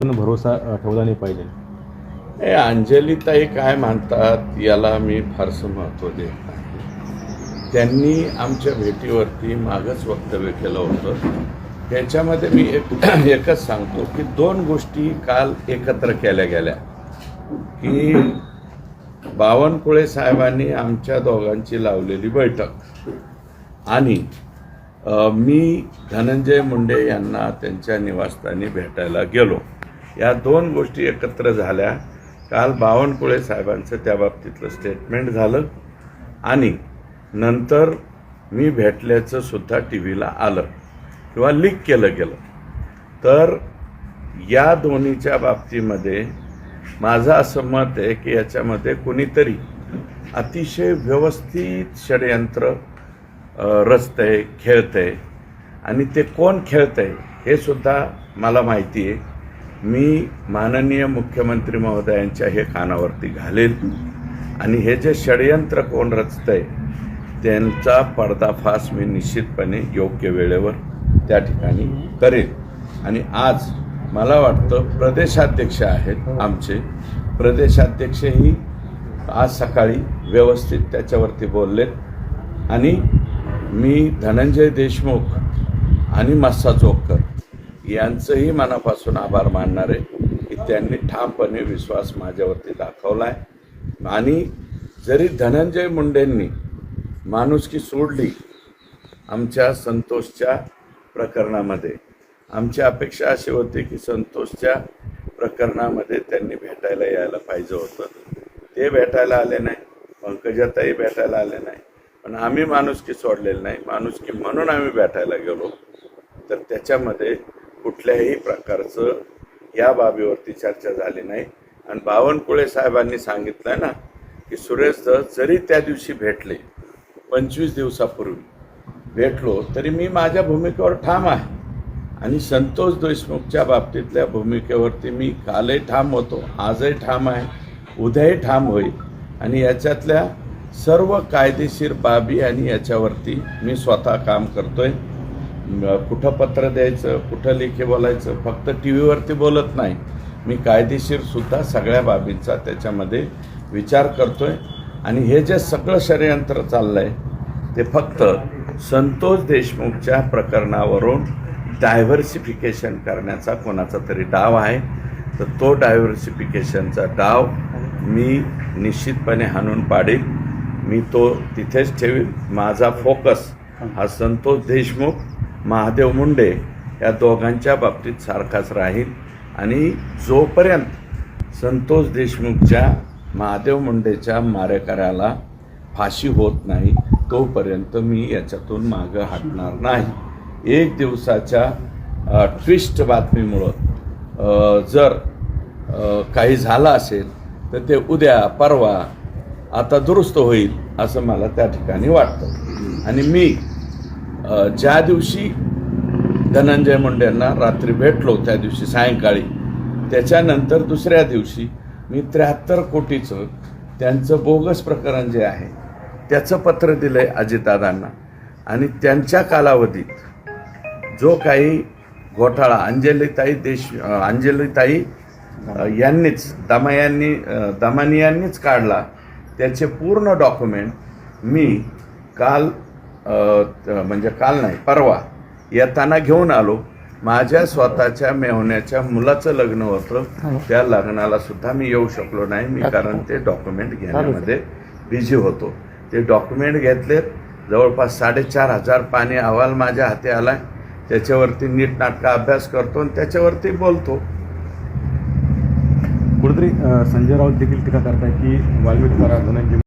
भरोसा ठेवला नाही पाहिजे. हे अंजलीताई काय मानतात याला मी फारसं महत्त्व देत नाही. त्यांनी आमच्या भेटीवरती मागच वक्तव्य केलं होतं. त्याच्यामध्ये मी एक एकच सांगतो की दोन गोष्टी काल एकत्र केल्या गेल्या. की बावनकुळे साहेबांनी आमच्या दोघांची लावलेली बैठक. आणि मी धनंजय मुंडे यांना त्यांच्या निवासस्थानी भेटायला गेलो. या दोन गोष्टी एकत्र झाल्या. काल बावनकुळे साहेबांचं त्या बाबतीतलं स्टेटमेंट झालं. आणि नंतर मी भेटल्याचं सुद्धा टी व्हीला आलं किंवा लीक केलं गेलं. तर या दोन्हीच्या बाबतीमध्ये माझं असं मत आहे की याच्यामध्ये कुणीतरी अतिशय व्यवस्थित षडयंत्र अ, रचतंय खेळतंय. आणि ते कोण खेळतंय हे सुद्धा मला माहिती आहे. मी माननीय मुख्यमंत्री महोदयांच्या हे कानावरती घालेल. आणि हे जे षडयंत्र कोण रचतंय त्यांचा पडदाफास मी निश्चितपणे योग्य वेळेवर त्या ठिकाणी करेल. आणि आज मला वाटतं प्रदेशाध्यक्ष आहेत आमचे. प्रदेशाध्यक्षही आज सकाळी व्यवस्थित त्याच्यावरती बोललेत. आणि मी धनंजय देशमुख आणि मस्सा चोकर यांचंही मनापासून आभार मानणार आहे की त्यांनी ठामपणे विश्वास माझ्यावरती दाखवला आहे आणि जरी धनंजय मुंडेंनी माणुसकी सोडली आमच्या संतोषच्या प्रकरणामध्ये आमची अपेक्षा अशी होती की संतोषच्या प्रकरणामध्ये त्यांनी भेटायला यायला पाहिजे होतं. ते भेटायला आले नाही पंकजाताई भेटायला आले नाही पण आम्ही माणुसकी सोडलेली नाही. माणुसकी म्हणून आम्ही भेटायला गेलो. तर त्याच्यामध्ये कुठल्याही प्रकारचं या बाबीवरती चर्चा झाली नाही. आणि बावनकुळे साहेबांनी सांगितलं ना की सुरेश दस जरी त्या दिवशी भेटले पंचवीस दिवसापूर्वी भेटलो तरी मी माझ्या भूमिकेवर ठाम आहे. आणि संतोष देशमुखच्या बाबतीतल्या भूमिकेवरती मी कालही ठाम होतो आजही ठाम आहे उद्याही ठाम होईल. आणि याच्यातल्या सर्व कायदेशीर बाबी आणि याच्यावरती मी स्वतः काम करतोय. आहे कुठं पत्र द्यायचं कुठं लेखी बोलायचं फक्त टी व्हीवरती बोलत नाही. मी कायदेशीरसुद्धा सगळ्या बाबींचा त्याच्यामध्ये विचार करतो आहे आणि हे जे सगळं षडयंत्र चाललं आहे ते फक्त संतोष देशमुखच्या प्रकरणावरून डायव्हर्सिफिकेशन करण्याचा कोणाचा तरी डाव आहे. तर तो डायव्हर्सिफिकेशनचा डाव मी निश्चितपणे हाणून पाडेल. मी तो तिथेच ठेवीन. माझा फोकस हा संतोष देशमुख महादेव मुंडे या दोघांच्या बाबतीत सारखाच राहील. आणि जोपर्यंत संतोष देशमुखच्या महादेव मुंडेच्या मारेकऱ्याला फाशी होत नाही तोपर्यंत मी याच्यातून मागं हटणार नाही. एक दिवसाच्या ट्विस्ट बातमीमुळं जर काही झालं असेल तर ते उद्या परवा आता दुरुस्त होईल असं मला त्या ठिकाणी वाटतं. आणि मी ज्या दिवशी धनंजय मुंडेंना रात्री भेटलो त्या दिवशी सायंकाळी त्याच्यानंतर दुसऱ्या दिवशी मी त्र्याहत्तर कोटीचं त्यांचं बोगस प्रकरण जे आहे त्याचं पत्र दिलं आहे अजितदादांना. आणि त्यांच्या कालावधीत जो काही घोटाळा अंजलीताई देश अंजलीताई यांनीच दमा यांनी दमानी यांनीच काढला त्याचे पूर्ण डॉक्युमेंट मी काल म्हणजे काल नाही परवा येताना घेऊन आलो. माझ्या स्वतःच्या मेहण्याच्या मुलाचं लग्न होतं. त्या लग्नाला सुद्धा मी येऊ शकलो नाही. मी कारण ते डॉक्युमेंट घेण्यामध्ये बिझी होतो. ते डॉक्युमेंट घेतलेत जवळपास साडेचार हजार पाणी अहवाल माझ्या हाती आलाय. त्याच्यावरती नीटनाटका अभ्यास करतो आणि त्याच्यावरती बोलतो. कुठेतरी संजय राऊत देखील टीका करताय की वाल्मिक धनंजय